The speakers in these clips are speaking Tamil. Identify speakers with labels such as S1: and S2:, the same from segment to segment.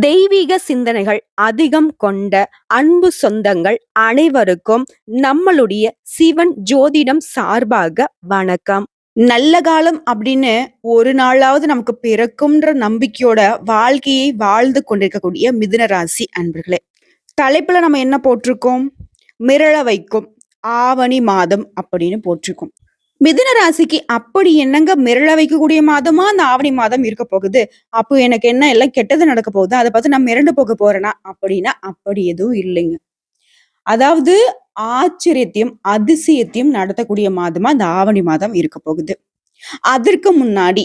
S1: தெய்வீக சிந்தனைகள் அதிகம் கொண்ட அன்பு சொந்தங்கள் அனைவருக்கும் நம்மளுடைய சிவன் ஜோதிடம் சார்பாக வணக்கம். நல்ல காலம் அப்படின்னு ஒரு நாளாவது நமக்கு பிறக்கும்ன்ற நம்பிக்கையோட வாழ்க்கையை வாழ்ந்து கொண்டிருக்கக்கூடிய மிதுன ராசி அன்பர்களே தலைப்புல நம்ம என்ன போட்டிருக்கோம்? மிரள வைக்கும் ஆவணி மாதம் அப்படின்னு போட்டிருக்கோம். மிதுன ராசிக்கு அப்படி என்னங்க மிரள வைக்கக்கூடிய மாதமா? அந்த ஆவணி மாதம் இருக்க போகுது. அப்போ எனக்கு என்ன எல்லாம் கெட்டது நடக்க போகுது? அதை பார்த்து நான் மிரண்டு போக போறேனா? அப்படின்னா அப்படி எதுவும் இல்லைங்க. அதாவது ஆச்சரியத்தையும் அதிசயத்தையும் நடத்தக்கூடிய மாதமா அந்த ஆவணி மாதம் இருக்க போகுது. அதற்கு முன்னாடி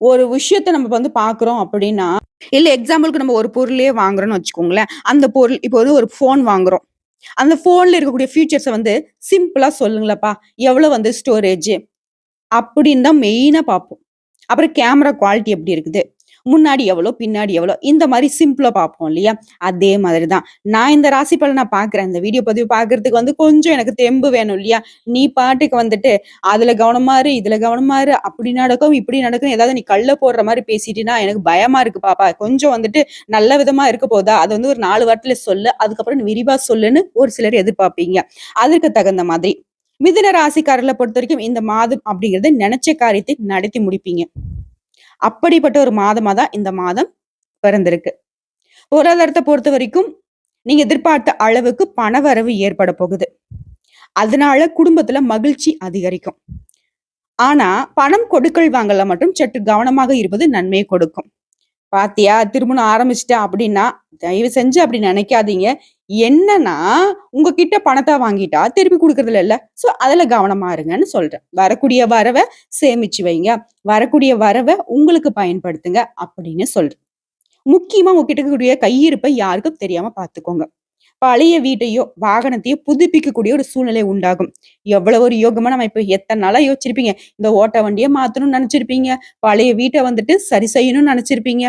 S1: ஒரு விஷயத்த நம்ம வந்து பாக்குறோம் அப்படின்னா இல்ல எக்ஸாம்பிளுக்கு நம்ம ஒரு பொருளே வாங்குறோம்னு வச்சுக்கோங்களேன். அந்த பொருள் இப்போ வந்து ஒரு போன் வாங்குறோம். அந்த ஃபோனில் இருக்கக்கூடிய ஃபீச்சர்ஸை வந்து சிம்பிளா சொல்லுங்களப்பா எவ்வளவு வந்து ஸ்டோரேஜ் அப்படின்னு தான் மெயினா பார்ப்போம். அப்புறம் கேமரா குவாலிட்டி எப்படி இருக்குது? முன்னாடி எவ்வளோ பின்னாடி எவ்வளோ இந்த மாதிரி சிம்பிளா பார்ப்போம் இல்லையா? அதே மாதிரி தான் நான் இந்த ராசி பலனை நான் பார்க்குறேன். இந்த வீடியோ பதிவு பார்க்கறதுக்கு வந்து கொஞ்சம் எனக்கு தெம்பு வேணும் இல்லையா? நீ பாட்டுக்கு வந்துட்டு அதுல கவனமா இரு இதுல கவனமா இரு அப்படி நடக்கும் இப்படி நடக்கும் ஏதாவது நீ கள்ள போடுற மாதிரி பேசிட்டீங்கன்னா எனக்கு பயமா இருக்கு பாப்பா. கொஞ்சம் வந்துட்டு நல்ல விதமா இருக்க போதா? அது வந்து ஒரு நாலு வாரத்துல சொல்லு அதுக்கப்புறம் நீ விரிவா சொல்லுன்னு ஒரு சிலர் எதிர்பார்ப்பீங்க. அதற்கு தகுந்த மாதிரி மிதுன ராசிக்காரர்களை பொறுத்த வரைக்கும் இந்த மாதம் அப்படிங்கறத நினைச்ச காரியத்தை நடத்தி முடிப்பீங்க. அப்படிப்பட்ட ஒரு மாதமா தான் இந்த மாதம் பிறந்திருக்கு. பொருளாதாரத்தை பொறுத்த வரைக்கும் நீங்க எதிர்பார்த்த அளவுக்கு பணவரவு ஏற்பட போகுது. அதனால குடும்பத்துல மகிழ்ச்சி அதிகரிக்கும். ஆனா பணம் கொடுக்கல் வாங்கல மட்டும் சற்று கவனமாக இருப்பது நன்மையை கொடுக்கும். பாத்தியா திருமணம் ஆரம்பிச்சிட்டா அப்படின்னா தயவு செஞ்சு அப்படி நினைக்காதீங்க. என்னன்னா உங்ககிட்ட பணத்தை வாங்கிட்டா திருப்பி கொடுக்கறதுல இல்ல. சோ அதுல கவனமா இருங்கன்னு சொல்றேன். வரக்கூடிய வரவை சேமிச்சு வைங்க. வரக்கூடிய வரவை உங்களுக்கு பயன்படுத்துங்க அப்படின்னு சொல்றேன். முக்கியமா உங்ககிட்ட இருக்கக்கூடிய கையிருப்பை யாருக்கும் தெரியாம பாத்துக்கோங்க. பழைய வீட்டையோ வாகனத்தையோ புதுப்பிக்கக்கூடிய ஒரு சூழ்நிலை உண்டாகும். எவ்வளவு ஒரு யோகமா நம்ம இப்ப எத்தனை நாளா யோசிச்சிருப்பீங்க. இந்த ஓட்ட வண்டியை மாத்தணும்னு நினைச்சிருப்பீங்க. பழைய வீட்டை வந்துட்டு சரி செய்யணும்னு நினைச்சிருப்பீங்க.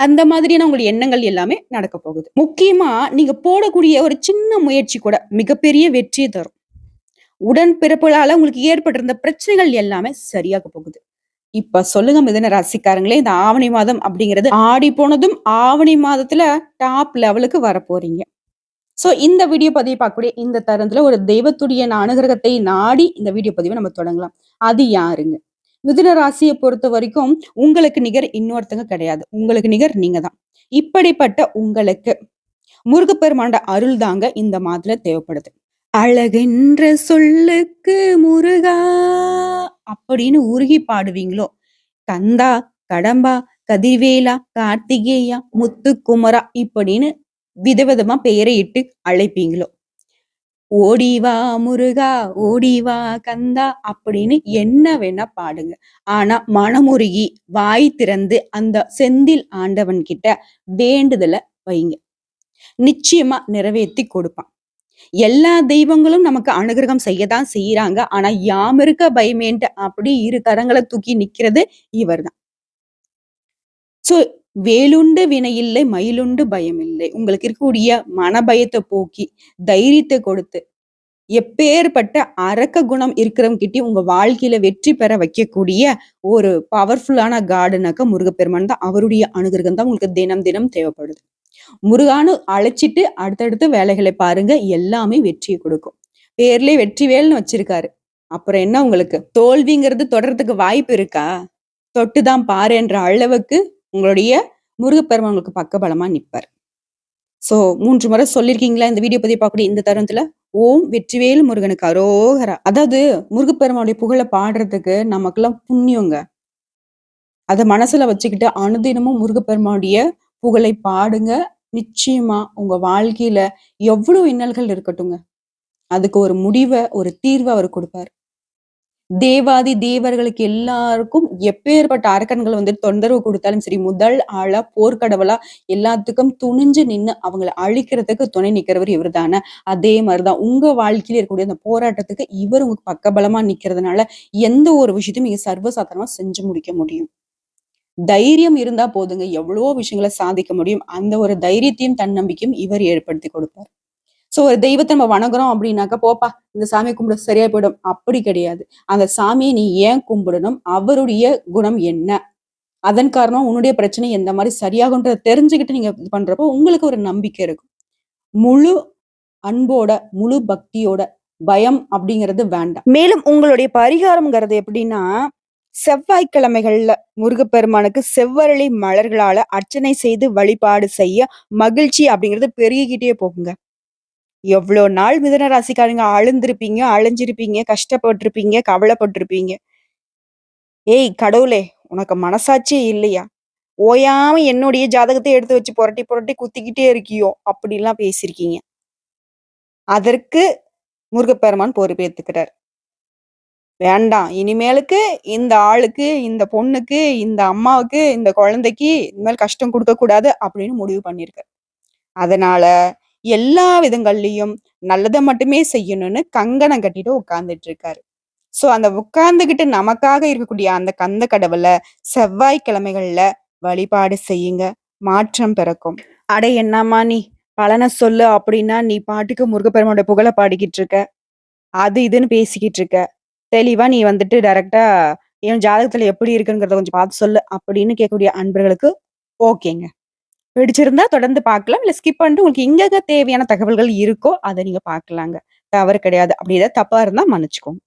S1: அந்த மாதிரியான உங்களுடைய எண்ணங்கள் எல்லாமே நடக்க போகுது. முக்கியமா நீங்க போடக்கூடிய ஒரு சின்ன முயற்சி கூட மிகப்பெரிய வெற்றியை தரும். உடன் பிறப்புகளால உங்களுக்கு ஏற்பட்டிருந்த பிரச்சனைகள் எல்லாமே சரியாக போகுது. இப்ப சொல்லுங்க மிதன ராசிக்காரங்களே இந்த ஆவணி மாதம் அப்படிங்கிறது ஆடி போனதும் ஆவணி மாதத்துல டாப் லெவலுக்கு வர போறீங்க. சோ இந்த வீடியோ பதிவை பார்க்கக்கூடிய இந்த தருணத்துல ஒரு தெய்வத்துடைய அனுகிரகத்தை நாடி இந்த வீடியோ பதிவை நம்ம தொடங்கலாம். அது யாருங்க? மிதுன ராசியை பொறுத்த வரைக்கும் உங்களுக்கு நிகர் இன்னொருத்தங்க கிடையாது. உங்களுக்கு நிகர் நீங்க தான் இப்படிப்பட்ட உங்களுக்கு முருகப்பெருமாண்ட அருள் தாங்க இந்த மாதத்துல தேவைப்படுது. அழகென்ற சொல்லுக்கு முருகா அப்படின்னு உருகி பாடுவீங்களோ? கந்தா கடம்பா கதிர்வேலா கார்த்திகேயா முத்துக்குமரா இப்படின்னு விதவிதமா பெயரை இட்டு அழைப்பீங்களோ? ஓடிவா முருகா ஓடிவா கந்தா அப்படின்னு என்ன வேணா பாடுங்க. ஆனா மனமுருகி வாய் திறந்து அந்த செந்தில் ஆண்டவன் கிட்ட வேண்டுதலை வைங்க. நிச்சயமா நிறைவேற்றி கொடுப்பான். எல்லா தெய்வங்களும் நமக்கு அனுகிரகம் செய்யதான் செய்யறாங்க ஆனா யாம் இருக்க பயமேன்ட்டு அப்படி இரு கரங்களை தூக்கி நிக்கிறது இவர் தான் சோ வேலுண்டு வினையில்லை மயிலுண்டு பயமில்லை. உங்களுக்கு இருக்கக்கூடிய மனபயத்தை போக்கி தைரியத்தை கொடுத்து எப்பேற்பட்ட அரக்க குணம் இருக்கிறவங்க உங்க வாழ்க்கையில வெற்றி பெற வைக்கக்கூடிய ஒரு பவர்ஃபுல்லான கார்டனாக்க முருகப்பெருமான் தான் அவருடைய அனுகிரகம் தான் உங்களுக்கு தினம் தினம் தேவைப்படுது. முருகானு அழைச்சிட்டு அடுத்தடுத்து வேலைகளை பாருங்க எல்லாமே வெற்றியை கொடுக்கும். பேர்லயே வெற்றி வேல்னு வச்சிருக்காரு. அப்புறம் என்ன உங்களுக்கு? தோல்விங்கிறது தொடர்றதுக்கு வாய்ப்பு இருக்கா? தொட்டுதான் பாருன்ற அளவுக்கு உங்களுடைய முருகப்பெருமான் உங்களுக்கு பக்கபலமா நிற்பார் ஸோ மூன்று முறை சொல்லியிருக்கீங்களா இந்த வீடியோ பதிவு பார்க்கக்கூடிய இந்த தருணத்துல? ஓம் வெற்றிவேல் முருகனுக்கு அரோகரா. அதாவது முருகப்பெருமானுடைய புகழை பாடுறதுக்கு நமக்கெல்லாம் புண்ணியங்க. அதை மனசுல வச்சுக்கிட்டு அனுதினமும் முருகப்பெருமானுடைய புகழை பாடுங்க. நிச்சயமா உங்க வாழ்க்கையில எவ்வளவு இன்னல்கள் இருக்கட்டுங்க அதுக்கு ஒரு முடிவை ஒரு தீர்வை அவர் கொடுப்பார். தேவாதி தேவர்களுக்கு எல்லாருக்கும் எப்பேற்பட்ட அரக்கன்கள் வந்து தொந்தரவு கொடுத்தாலும் சரி முதல் ஆளா போர்க்கடவுளா எல்லாத்துக்கும் துணிஞ்சு நின்று அவங்களை அழிக்கிறதுக்கு துணை நிக்கிறவர் இவர் தானே அதே மாதிரிதான் உங்க வாழ்க்கையில இருக்கக்கூடிய அந்த போராட்டத்துக்கு இவர் உங்களுக்கு பக்கபலமா நிக்கிறதுனால எந்த ஒரு விஷயத்தையும் நீங்க சர்வசாதாரணமா செஞ்சு முடிக்க முடியும். தைரியம் இருந்தா போதுங்க. எவ்வளவோ விஷயங்களை சாதிக்க முடியும். அந்த ஒரு தைரியத்தையும் தன்னம்பிக்கையும் இவர் ஏற்படுத்தி கொடுப்பார். ஸோ ஒரு தெய்வத்தை நம்ம வணங்குறோம் அப்படின்னாக்கா போப்பா இந்த சாமி கும்பிட சரியா போயிடும் அப்படி கிடையாது அந்த சாமியை நீ ஏன் கும்பிடணும் அவருடைய குணம் என்ன அதன் காரணம் உன்னுடைய பிரச்சனை எந்த மாதிரி சரியாகுன்றத தெரிஞ்சுக்கிட்டு நீங்க பண்றப்போ, உங்களுக்கு ஒரு நம்பிக்கை இருக்கும். முழு அன்போட, முழு பக்தியோட, பயம் அப்படிங்கிறது வேண்டாம். மேலும் உங்களுடைய பரிகாரம்ங்கிறது எப்படின்னா, செவ்வாய்க்கிழமைகள்ல முருகப்பெருமானுக்கு செவ்வரளி மலர்களால அர்ச்சனை செய்து வழிபாடு செய்ய மகிழ்ச்சி அப்படிங்கிறது பெருகிக்கிட்டே போகுங்க. எவ்வளோ நாள் மிதன ராசிக்காரங்க அழுந்திருப்பீங்க, அழிஞ்சிருப்பீங்க கஷ்டப்பட்டுருப்பீங்க, கவலைப்பட்டிருப்பீங்க ஏய் கடவுளே! உனக்கு மனசாட்சியே இல்லையா? ஓயாம என்னுடைய ஜாதகத்தை எடுத்து வச்சு புரட்டி, புரட்டி குத்திக்கிட்டே இருக்கியோ! அப்படிலாம் பேசியிருக்கீங்க. அதற்கு முருகப்பெருமான் பொறுப்பேற்றுக்கிறார் வேண்டாம். இனிமேலுக்கு இந்த ஆளுக்கு, இந்த பொண்ணுக்கு, இந்த அம்மாவுக்கு, இந்த குழந்தைக்கு இனிமேல் கஷ்டம் கொடுக்கக்கூடாது அப்படின்னு முடிவு பண்ணியிருக்கார். அதனால எல்லா விதங்கள்லையும் நல்லதை மட்டுமே செய்யணும்னு கங்கணம் கட்டிட்டு உட்கார்ந்துட்டு இருக்காரு. ஸோ அந்த உட்கார்ந்துகிட்டு நமக்காக இருக்கக்கூடிய அந்த கந்த கடவுளை செவ்வாய்க்கிழமைகள்ல வழிபாடு செய்யுங்க. மாற்றம் பிறக்கும். அட என்னம்மா நீ? பலனை சொல்லு அப்படின்னா, நீ பாட்டுக்கு முருகப்பெருமானோட புகழை பாடிக்கிட்டு இருக்க. அது இதுன்னு பேசிக்கிட்டு இருக்க. தெளிவா நீ வந்துட்டு டைரக்டா என் ஜாதகத்துல எப்படி இருக்குங்கிறத கொஞ்சம் பார்த்து சொல்லு அப்படின்னு கேட்கக்கூடிய அன்பர்களுக்கு ஓகேங்க. பிடிச்சிருந்தா தொடர்ந்து பார்க்கலாம். இல்ல ஸ்கிப் பண்ணிட்டு உங்களுக்கு எங்கெங்க தேவையான தகவல்கள் இருக்கோ, அத நீங்க பார்க்கலாங்க. தவறு கிடையாது. அப்படி ஏதாவது தப்பா இருந்தா மன்னிச்சுக்கோங்க.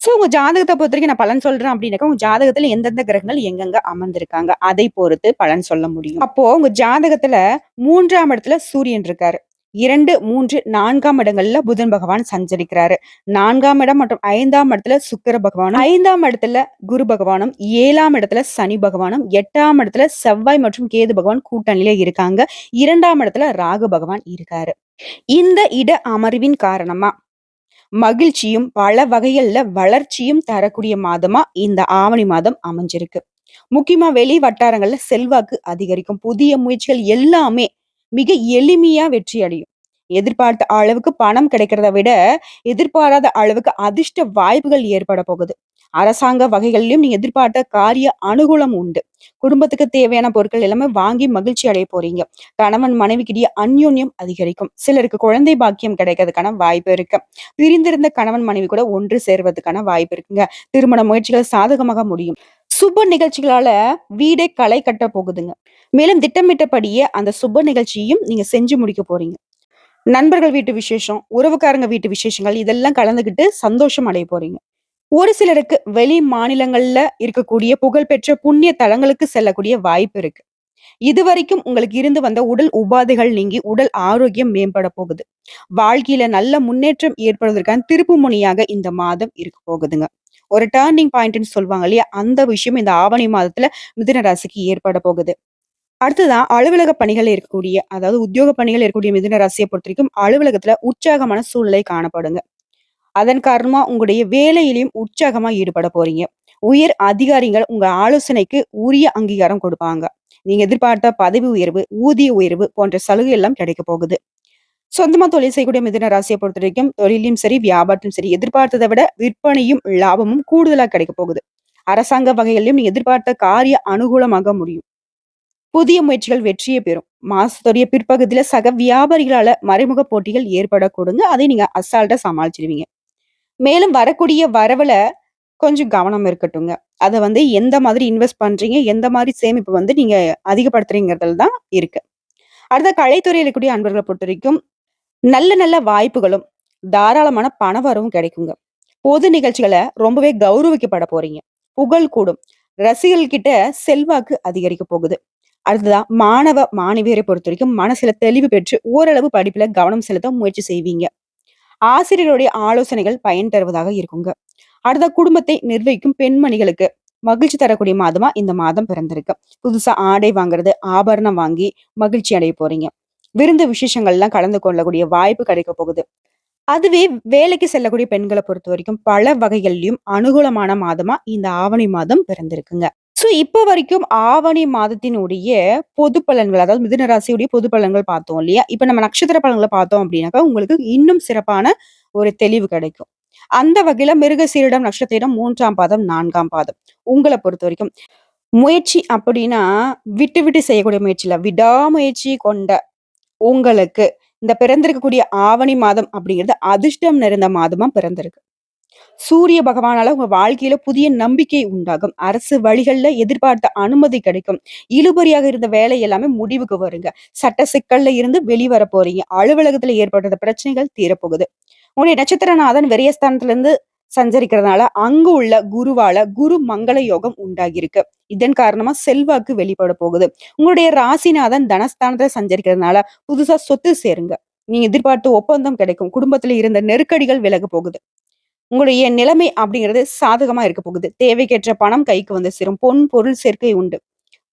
S1: ஸோ உங்க ஜாதகத்த பொறுத்தவரைக்கும் நான் பலன் சொல்றேன் அப்படின்னாக்கா, உங்க ஜாதகத்துல எந்தெந்த கிரகங்கள் எங்கெங்க அமர்ந்திருக்காங்க, அதை பொறுத்து பலன் சொல்ல முடியும். அப்போ உங்க ஜாதகத்துல மூன்றாம் இடத்துல சூரியன் இருக்காரு. 2, 3, 4ஆம் இடங்கள்ல புதன் பகவான் சஞ்சரிக்கிறாரு. நான்காம் இடம் மற்றும் ஐந்தாம் இடத்துல சுக்கிர பகவானும், ஐந்தாம் இடத்துல குரு பகவானும், ஏழாம் இடத்துல சனி பகவானும், எட்டாம் இடத்துல செவ்வாய் மற்றும் கேது பகவான் கூட்டணியில இருக்காங்க. இரண்டாம் இடத்துல ராகு பகவான் இருக்காரு. இந்த இட அமர்வின் காரணமா மகிழ்ச்சியும், பல வகைகள்ல வளர்ச்சியும் தரக்கூடிய மாதமா இந்த ஆவணி மாதம் அமைஞ்சிருக்கு. முக்கியமா வெளி வட்டாரங்கள்ல செல்வாக்கு அதிகரிக்கும். புதிய முயற்சிகள் எல்லாமே மிக எளிமையா வெற்றி அடையும். எதிர்பார்த்த அளவுக்கு பணம் கிடைக்கிறத விட, எதிர்பாராத அளவுக்கு அதிர்ஷ்ட வாய்ப்புகள் ஏற்பட போகுது. அரசாங்க வகைகளிலும் நீங்க எதிர்பார்த்த காரிய அனுகூலம் உண்டு. குடும்பத்துக்கு தேவையான பொருட்கள் எல்லாமே வாங்கி மகிழ்ச்சி அடைய போறீங்க. கணவன் மனைவிக்கிடையே அந்யோன்யம் அதிகரிக்கும். சிலருக்கு குழந்தை பாக்கியம் கிடைக்கிறதுக்கான வாய்ப்பு இருக்கு. பிரிந்திருந்த கணவன் மனைவி கூட ஒன்று சேர்வதற்கான வாய்ப்பு இருக்குங்க. திருமண முயற்சிகள் சாதகமாக முடியும். சுப நிகழ்ச்சிகளால வீடே களை கட்ட போகுதுங்க. மேலும் திட்டமிட்டபடியே அந்த சுப நிகழ்ச்சியையும் நீங்க செஞ்சு முடிக்க போறீங்க. நண்பர்கள் வீட்டு விசேஷம், உறவுக்காரங்க வீட்டு விசேஷங்கள் இதெல்லாம் கலந்துகிட்டு சந்தோஷம் அடைய போறீங்க. ஒரு சிலருக்கு வெளி மாநிலங்கள்ல இருக்கக்கூடிய புகழ்பெற்ற புண்ணிய தலங்களுக்கு செல்லக்கூடிய வாய்ப்பு இருக்கு. இதுவரைக்கும் உங்களுக்கு இருந்து வந்த உடல் உபாதைகள் நீங்கி உடல் ஆரோக்கியம் மேம்பட போகுது. வாழ்க்கையில நல்ல முன்னேற்றம் ஏற்படுவதற்கான திருப்பு முனையாக இந்த மாதம் இருக்க போகுதுங்க. ஒரு டேர்னிங் பாயிண்ட்ன்னு சொல்லுவாங்க இல்லையா? அந்த விஷயம் இந்த ஆவணி மாதத்துல மிதுன ராசிக்கு ஏற்பட போகுது. அடுத்ததான் அலுவலக பணிகள் இருக்கக்கூடிய அதாவது உத்தியோக பணிகள் இருக்கக்கூடிய மிதுன ராசிய பொறுத்தவரைக்கும் அலுவலகத்துல உற்சாகமான சூழ்நிலை காணப்படுங்க. அதன் காரணமா உங்களுடைய வேலையிலையும் உற்சாகமா ஈடுபட போறீங்க. உயர் அதிகாரிகள் உங்க ஆலோசனைக்கு உரிய அங்கீகாரம் கொடுப்பாங்க. நீங்க எதிர்பார்த்த பதவி உயர்வு, ஊதிய உயர்வு போன்ற சலுகை எல்லாம் கிடைக்க போகுது. சொந்தமா தொழில் செய்யக்கூடிய மிதினராசியை பொறுத்த வரைக்கும் தொழிலும் சரி, வியாபாரத்திலும் சரி எதிர்பார்த்தத விட விற்பனையும், லாபமும் கூடுதலா கிடைக்க போகுது. அரசாங்க வகைகளிலும் நீ எதிர்பார்த்த காரிய அனுகூலமாக முடியும். புதிய முயற்சிகள் வெற்றியை பெறும். மாசத்துடைய பிற்பகுதியில சக வியாபாரிகளால மறைமுக போட்டிகள் ஏற்படக்கூடுங்க. அதை நீங்க அசால்ட்டா சமாளிச்சிருவீங்க மேலும் வரக்கூடிய வரவுல கொஞ்சம் கவனம் இருக்கட்டுங்க. அதை வந்து எந்த மாதிரி இன்வெஸ்ட் பண்றீங்க, எந்த மாதிரி சேமிப்பு வந்து நீங்க அதிகப்படுத்துறீங்கறதுல தான் இருக்கு. அடுத்த கலைத்துறையில் இருக்கக்கூடிய அன்பர்களை பொறுத்த வரைக்கும் நல்ல நல்ல வாய்ப்புகளும், தாராளமான பணவரவும் கிடைக்குங்க. பொது நிகழ்ச்சிகளை ரொம்பவே கௌரவிக்கப்பட போறீங்க. புகழ் கூடும். ரசிகர்கள் கிட்ட செல்வாக்கு அதிகரிக்க போகுது. அடுத்ததா மாணவ, மாணவியரை பொறுத்த வரைக்கும் மனசுல தெளிவு பெற்று ஓரளவு படிப்புல கவனம் செலுத்த முயற்சி செய்வீங்க. ஆசிரியருடைய ஆலோசனைகள் பயன் தருவதாக இருக்குங்க. அடுத்த குடும்பத்தை நிர்வகிக்கும் பெண்மணிகளுக்கு மகிழ்ச்சி தரக்கூடிய மாதமா இந்த மாதம் பிறந்திருக்கு. புதுசா ஆடை வாங்குறது, ஆபரணம் வாங்கி மகிழ்ச்சி அடைய போறீங்க. விருந்து விசேஷங்கள்லாம் கலந்து கொள்ளக்கூடிய வாய்ப்பு கிடைக்க போகுது. அதுவே வேலைக்கு செல்லக்கூடிய பெண்களை பொறுத்த வரைக்கும் பல வகைகள்லயும் அனுகூலமான மாதமா இந்த ஆவணி மாதம் பிறந்திருக்குங்க. ஸோ இப்போ வரைக்கும் ஆவணி மாதத்தினுடைய பொது பலன்கள் அதாவது மிதுனராசியுடைய பொது பலன்கள் பார்த்தோம் இல்லையா? இப்ப நம்ம நட்சத்திர பலன்களை பார்த்தோம் அப்படின்னாக்கா, உங்களுக்கு இன்னும் சிறப்பான ஒரு தெளிவு கிடைக்கும். அந்த வகையில மிருகசீரிடம் நட்சத்திரம் மூன்றாம் பாதம், நான்காம் பாதம். உங்களை பொறுத்த வரைக்கும் முயற்சி அப்படின்னா, விட்டு விட்டு செய்யக்கூடிய முயற்சியில விடாமுயற்சி கொண்ட உங்களுக்கு இந்த பிறந்திருக்கக்கூடிய ஆவணி மாதம் அப்படிங்கிறது அதிர்ஷ்டம் நிறைந்த மாதமா பிறந்திருக்கு. சூரிய பகவானால உங்க வாழ்க்கையில புதிய நம்பிக்கை உண்டாகும். அரசு வழிகள்ல எதிர்பார்த்த அனுமதி கிடைக்கும். இழுபறியாக இருந்த வேலை எல்லாமே முடிவுக்கு வருங்க. சட்ட சிக்கல்ல இருந்து வெளிவர போறீங்க. அலுவலகத்துல ஏற்பட்ட பிரச்சனைகள் தீரப்போகுது. உங்களுடைய நட்சத்திரநாதன் விரயஸ்தானத்திலிருந்து சஞ்சரிக்கிறதுனால அங்கு உள்ள குருவால குரு மங்கள யோகம் உண்டாகியிருக்கு. இதன் காரணமா செல்வாக்கு வெளிப்பட போகுது. உங்களுடைய ராசிநாதன் தனஸ்தானத்துல சஞ்சரிக்கிறதுனால புதுசா சொத்து சேருங்க. நீங்க எதிர்பார்த்த ஒப்பந்தம் கிடைக்கும். குடும்பத்துல இருந்த நெருக்கடிகள் விலக போகுது. உங்களுடைய நிலைமை அப்படிங்கிறது சாதகமா இருக்க போகுது. தேவைக்கேற்ற பணம் கைக்கு வந்து சேரும். பொன், பொருள் சேர்க்கை உண்டு.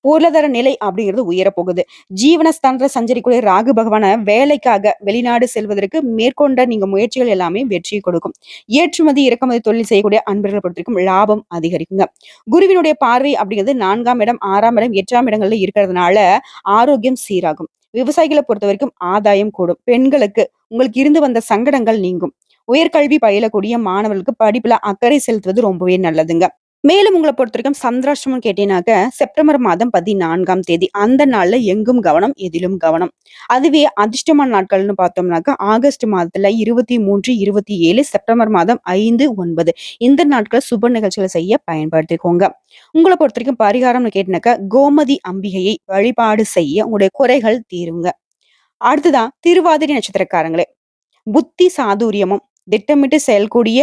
S1: பொருளாதார நிலை அப்படிங்கிறது உயரப் போகுது. ஜீவனஸ்தானத்துல சஞ்சரிக்கூடிய ராகு பகவான வேலைக்காக வெளிநாடு செல்வதற்கு மேற்கொண்ட நீங்க முயற்சிகள் எல்லாமே வெற்றி கொடுக்கும். ஏற்றுமதி, இறக்குமதி தொழில் செய்யக்கூடிய அன்பர்களை பொறுத்தவரைக்கும் லாபம் அதிகரிக்குங்க. குருவினுடைய பார்வை அப்படிங்கிறது நான்காம் இடம், ஆறாம் இடம், எட்டாம் இடங்கள்ல இருக்கிறதுனால ஆரோக்கியம் சீராகும். விவசாயிகளை பொறுத்தவரைக்கும் ஆதாயம் கூடும். பெண்களுக்கு உங்களுக்கு இருந்து வந்த சங்கடங்கள் நீங்கும். உயர்கல்வி பயிலக்கூடிய மாணவர்களுக்கு படிப்புல அக்கறை செலுத்துவது ரொம்பவே நல்லதுங்க. மேலும் உங்களை பொறுத்த வரைக்கும் சந்திராஷ்டமம் கேட்டீங்கன்னாக்க, செப்டம்பர் மாதம் 14ஆம் தேதி. அந்த நாள்ல எங்கும் கவனம், எதிலும் கவனம். அதுவே அதிர்ஷ்டமான நாட்கள்னு பார்த்தோம்னாக்க, ஆகஸ்ட் மாதத்துல 23, 27, செப்டம்பர் மாதம் 5, 9 இந்த நாட்கள் சுப நிகழ்ச்சிகளை செய்ய பயன்படுத்திக்கோங்க. உங்களை பொறுத்த வரைக்கும் பரிகாரம்னு கேட்டீங்கன்னாக்க, கோமதி அம்பிகையை வழிபாடு செய்ய உங்களுடைய குறைகள் தீருங்க. அடுத்ததான் திருவாதிரை நட்சத்திரக்காரங்களே. புத்தி சாதுரியமும், திட்டமிட்டு செயல்கூடிய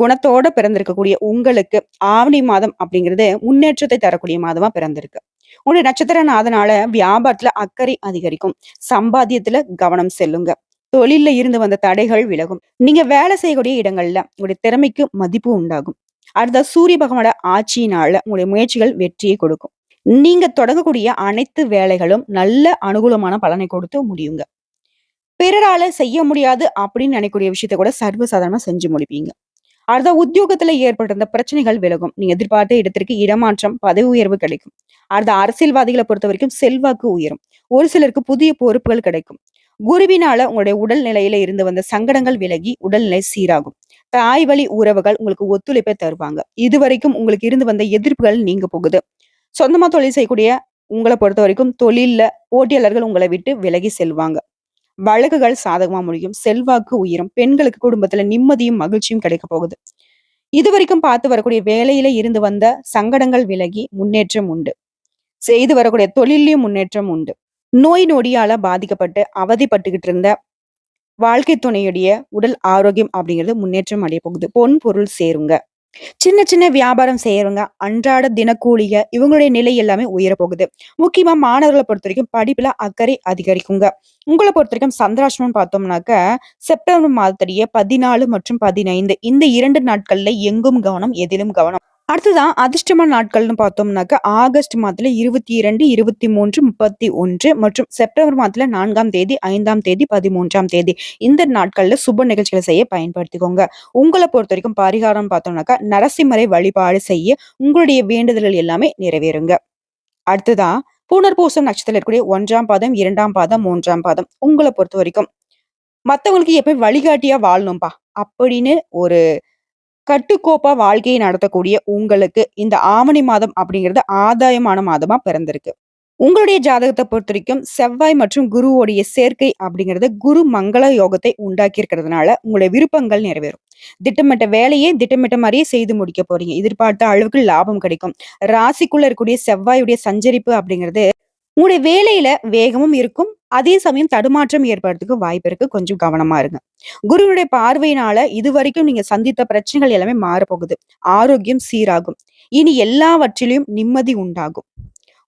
S1: குணத்தோட பிறந்திருக்கக்கூடிய உங்களுக்கு ஆவணி மாதம் அப்படிங்கிறது முன்னேற்றத்தை தரக்கூடிய மாதமா பிறந்திருக்கு. உங்களுடைய நட்சத்திரநாதனால வியாபாரத்துல அக்கறை அதிகரிக்கும். சம்பாத்தியத்துல கவனம் செல்லுங்க. தொழில்ல இருந்து வந்த தடைகள் விலகும். நீங்க வேலை செய்யக்கூடிய இடங்கள்ல உங்களுடைய திறமைக்கு மதிப்பு உண்டாகும். அடுத்த சூரிய பகவானோட ஆட்சியினால உங்களுடைய முயற்சிகள் வெற்றியை கொடுக்கும். நீங்க தொடங்கக்கூடிய அனைத்து வேலைகளும் நல்ல அனுகூலமான பலனை கொடுத்து முடியுங்க. பிறரால செய்ய முடியாது அப்படின்னு நினைக்கக்கூடிய விஷயத்த கூட சர்வசாதாரணமா செஞ்சு முடிப்பீங்க. அடுத்த உத்தியோகத்துல ஏற்பட்டிருந்த பிரச்சனைகள் விலகும். நீங்க எதிர்பார்த்த இடத்திற்கு இடமாற்றம், பதவி உயர்வு கிடைக்கும். அடுத்த அரசியல்வாதிகளை பொறுத்த வரைக்கும் செல்வாக்கு உயரும். ஒரு சிலருக்கு புதிய பொறுப்புகள் கிடைக்கும். குருவினால உங்களுடைய உடல் நிலையில இருந்து வந்த சங்கடங்கள் விலகி உடல்நிலை சீராகும். தாய் வழி உறவுகள் உங்களுக்கு ஒத்துழைப்பை தருவாங்க. இதுவரைக்கும் உங்களுக்கு இருந்து வந்த எதிர்ப்புகள் நீங்க போகுது. சொந்தமா தொழில் செய்யக்கூடிய உங்களை பொறுத்த வரைக்கும் தொழில்ல போட்டியாளர்கள் உங்களை விட்டு விலகி செல்வாங்க. வழக்குகள் சாதகமா முடியும். செல்வாக்கு உயரும். பெண்களுக்கு குடும்பத்துல நிம்மதியும், மகிழ்ச்சியும் கிடைக்க போகுது. இதுவரைக்கும் பார்த்து வரக்கூடிய வேலையில இருந்து வந்த சங்கடங்கள் விலகி முன்னேற்றம் உண்டு. செய்து வரக்கூடிய தொழிலையும் முன்னேற்றம் உண்டு. நோய் நொடியால பாதிக்கப்பட்டு அவதிப்பட்டுக்கிட்டு இருந்த வாழ்க்கை துணையுடைய உடல் ஆரோக்கியம் அப்படிங்கிறது முன்னேற்றம் அடைய போகுது. பொன், பொருள் சேருங்க. சின்ன சின்ன வியாபாரம் செய்யறவங்க, அன்றாட தினக்கூலிக இவங்களுடைய நிலை எல்லாமே உயர போகுது. முக்கியமா மாணவர்கள பொறுத்தவரைக்கும் படிப்புல அக்கறை அதிகரிக்குங்க. உங்களை பொறுத்த வரைக்கும் சந்திராஷ்டமம்னு பார்த்தோம்னாக்க, செப்டம்பர் மாதத்திலேயே பதினாலு மற்றும் 15 இந்த இரண்டு நாட்கள்ல எங்கும் கவனம், எதிலும் கவனம். அடுத்ததான் அதிர்ஷ்டமான நாட்கள்னு பார்த்தோம்னாக்க, ஆகஸ்ட் மாதத்துல 22, 23, 31 மற்றும் செப்டம்பர் மாதத்துல நான்காம் தேதி, ஐந்தாம் தேதி, 13ஆம் தேதி இந்த நாட்கள்ல சுப நிகழ்ச்சிகளை செய்ய பயன்படுத்திக்கோங்க. உங்களை பொறுத்த வரைக்கும் பரிகாரம் பார்த்தோம்னாக்கா நரசிம்மரை வழிபாடு செய்ய உங்களுடைய வேண்டுதல்கள் எல்லாமே நிறைவேறுங்க. அடுத்ததா புனர்பூசம் நட்சத்திரம் இருக்கக்கூடிய ஒன்றாம் பாதம், இரண்டாம் பாதம், மூன்றாம் பாதம் உங்களை பொறுத்த வரைக்கும் மற்றவங்களுக்கு எப்பயும் வழிகாட்டியா வாழணும்பா அப்படின்னு ஒரு கட்டுக்கோப்பா வாழ்க்கையை நடத்தக்கூடிய உங்களுக்கு இந்த ஆவணி மாதம் அப்படிங்கிறது ஆதாயமான மாதமா பிறந்திருக்கு. உங்களுடைய ஜாதகத்தை பொறுத்த வரைக்கும் செவ்வாய் மற்றும் குருவோடைய சேர்க்கை அப்படிங்கிறது குரு மங்கள யோகத்தை உண்டாக்கி இருக்கிறதுனால உங்களுடைய விருப்பங்கள் நிறைவேறும். திட்டமிட்ட வேலையே திட்டமிட்ட மாதிரியே செய்து முடிக்க போறீங்க. எதிர்பார்த்த அளவுக்கு லாபம் கிடைக்கும். ராசிக்குள்ள இருக்கக்கூடிய செவ்வாயுடைய சஞ்சரிப்பு அப்படிங்கிறது உங்களுடைய வேலையில வேகமும் இருக்கும். அதே சமயம் தடுமாற்றம் ஏற்படுறதுக்கு வாய்ப்பு இருக்கு. கொஞ்சம் கவனமா இருங்க. குருவினுடைய பார்வையினால இதுவரைக்கும் நீங்க சந்தித்த பிரச்சனைகள் எல்லாமே மாறப்போகுது. ஆரோக்கியம் சீராகும். இனி எல்லாவற்றிலும் நிம்மதி உண்டாகும்.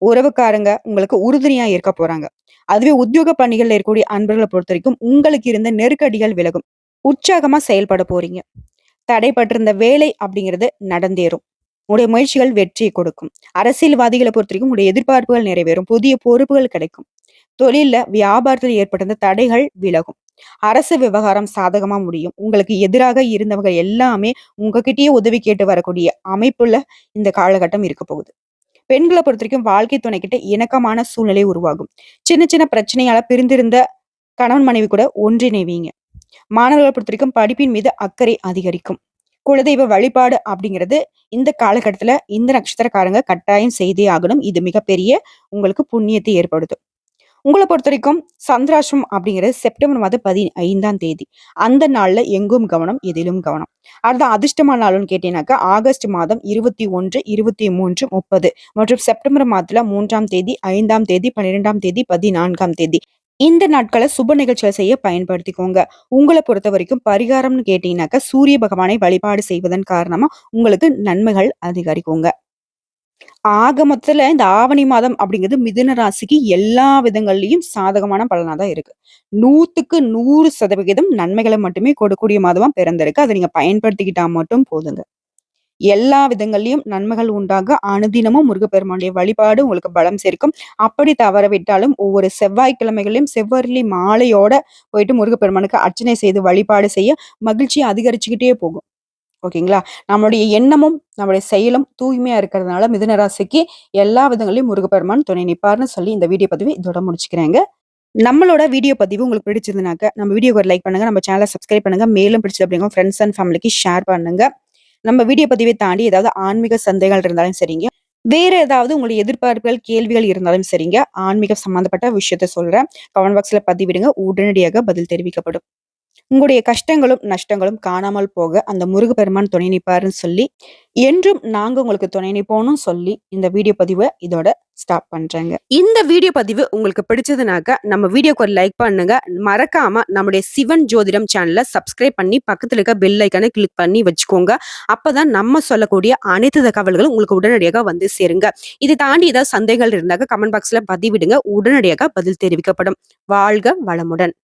S1: உறவுக்காரங்க உங்களுக்கு உறுதுணையா இருக்க போறாங்க. அதுவே உத்தியோக பணிகள்ல இருக்கக்கூடிய பொறுத்த வரைக்கும் உங்களுக்கு இருந்த நெருக்கடிகள் விலகும். உற்சாகமா செயல்பட போறீங்க. தடைப்பட்டிருந்த வேலை அப்படிங்கிறது நடந்தேறும். உடைய முயற்சிகள் வெற்றியை கொடுக்கும். அரசியல்வாதிகளை பொறுத்தவரைக்கும் உடைய எதிர்பார்ப்புகள் நிறைவேறும். புதிய பொறுப்புகள் கிடைக்கும். தொழில வியாபாரத்தில் ஏற்பட்டிருந்த தடைகள் விலகும். அரசு விவகாரம் சாதகமா முடியும். உங்களுக்கு எதிராக இருந்தவங்க எல்லாமே உங்ககிட்டயே உதவி கேட்டு வரக்கூடிய அமைப்புல இந்த காலகட்டம் இருக்க போகுது. பெண்கள பொறுத்தவரைக்கும் வாழ்க்கை துணைக்கிட்ட இணக்கமான சூழ்நிலை உருவாகும். சின்ன சின்ன பிரச்சனையால பிரிந்திருந்த கணவன், மனைவி கூட ஒன்றிணைவீங்க. மாணவர்கள பொறுத்தவரைக்கும் படிப்பின் மீது அக்கறை அதிகரிக்கும். குலதெய்வ வழிபாடு அப்படிங்கிறது இந்த காலகட்டத்துல இந்த நட்சத்திரக்காரங்க கட்டாயம் செய்தே ஆகணும். இது மிகப்பெரிய உங்களுக்கு புண்ணியத்தை ஏற்படுத்தும். உங்களை பொறுத்த வரைக்கும் சந்திராஷ்டிரம் அப்படிங்கிறது செப்டம்பர் மாதம் பதினைந்தாம் தேதி அந்த நாள்ல எங்கும் கவனம் எதிலும் கவனம் அடுத்த அதிர்ஷ்டமான நாள்னு கேட்டீங்கன்னாக்கா ஆகஸ்ட் மாதம் இருபத்தி ஒன்று இருபத்தி மூன்று முப்பது மற்றும் செப்டம்பர் மாதத்துல மூன்றாம் தேதி ஐந்தாம் தேதி பன்னிரெண்டாம் தேதி பதினான்காம் தேதி இந்த நாட்களை சுப நிகழ்ச்சிகளை செய்ய பயன்படுத்திக்கோங்க. உங்களை பொறுத்த வரைக்கும் பரிகாரம்னு கேட்டீங்கன்னாக்கா சூரிய பகவானை வழிபாடு செய்வதன் காரணமா உங்களுக்கு நன்மைகள் அதிகரிக்குங்க. ஆக மொத்தத்துல இந்த ஆவணி மாதம் அப்படிங்கிறது மிதுன ராசிக்கு எல்லா விதங்கள்லயும் சாதகமான பலனா தான் இருக்கு. நூத்துக்கு நூறு சதவிகிதம் நன்மைகளை மட்டுமே கொடுக்கக்கூடிய மாதமா பிறந்திருக்கு. அதை நீங்க பயன்படுத்திக்கிட்டா மட்டும் போதுங்க. எல்லா விதங்கள்லையும் நன்மைகள் உண்டாக அனுதினமும் முருகப்பெருமானுடைய வழிபாடு உங்களுக்கு பலம் சேர்க்கும். அப்படி தவறவிட்டாலும் ஒவ்வொரு செவ்வாய்க்கிழமைகளையும் செவ்வரளி மாலையோட போயிட்டு முருகப்பெருமானுக்கு அர்ச்சனை செய்து வழிபாடு செய்ய மகிழ்ச்சியை அதிகரிச்சுக்கிட்டே போகும். ஓகேங்களா? நம்மளுடைய எண்ணமும் நம்மளுடைய செயலும் தூய்மையா இருக்கிறதுனால மிதனராசிக்கு எல்லா விதங்களையும் முருகப்பெருமான் துணை நிற்பார்னு சொல்லி இந்த வீடியோ பதிவு இதோட முடிச்சுக்கிறேங்க. நம்மளோட வீடியோ பதிவு உங்களுக்கு பிடிச்சிருந்தாக்க நம்ம வீடியோக்கு ஒரு லைக் பண்ணுங்க நம்ம சேனலை சப்ஸ்கிரைப் பண்ணுங்க. மேலும் பிடிச்சது அப்படிங்க ஃப்ரெண்ட்ஸ் அண்ட் ஃபேமிலிக்கு ஷேர் பண்ணுங்க. நம்ம வீடியோ பதிவை தாண்டி ஏதாவது ஆன்மீக சந்தைகள் இருந்தாலும் சரிங்க. வேற ஏதாவது உங்களுடைய எதிர்பார்ப்புகள் கேள்விகள் இருந்தாலும் சரிங்க. ஆன்மீக சம்பந்தப்பட்ட விஷயத்த சொல்றேன். கமெண்ட் பாக்ஸ்ல பதிவிடுங்க. உடனடியாக பதில் தெரிவிக்கப்படும். உங்களுடைய கஷ்டங்களும் நஷ்டங்களும் காணாமல் போக அந்த முருகப்பெருமான் துணை நிற்பாருன்னு சொல்லி என்றும் நாங்க உங்களுக்கு துணை நிற்போம்னு சொல்லி இந்த வீடியோ பதிவை இதோட ஸ்டாப் பண்றேங்க. இந்த வீடியோ பதிவு உங்களுக்கு பிடிச்சதுனாக்க நம்ம வீடியோக்கு ஒரு லைக் பண்ணுங்க. மறக்காம நம்முடைய சிவன் ஜோதிடம் சேனலை சப்ஸ்கிரைப் பண்ணி பக்கத்துல இருக்க பெல் ஐக்கானை கிளிக் பண்ணி வச்சுக்கோங்க. அப்பதான் நம்ம சொல்லக்கூடிய அனைத்து தகவல்களும் உங்களுக்கு உடனடியாக வந்து சேருங்க. இதை தாண்டி ஏதாவது சந்தேகங்கள் இருந்தாக்க கமெண்ட் பாக்ஸ்ல பதிவிடுங்க. உடனடியாக பதில் தெரிவிக்கப்படும். வாழ்க வளமுடன்.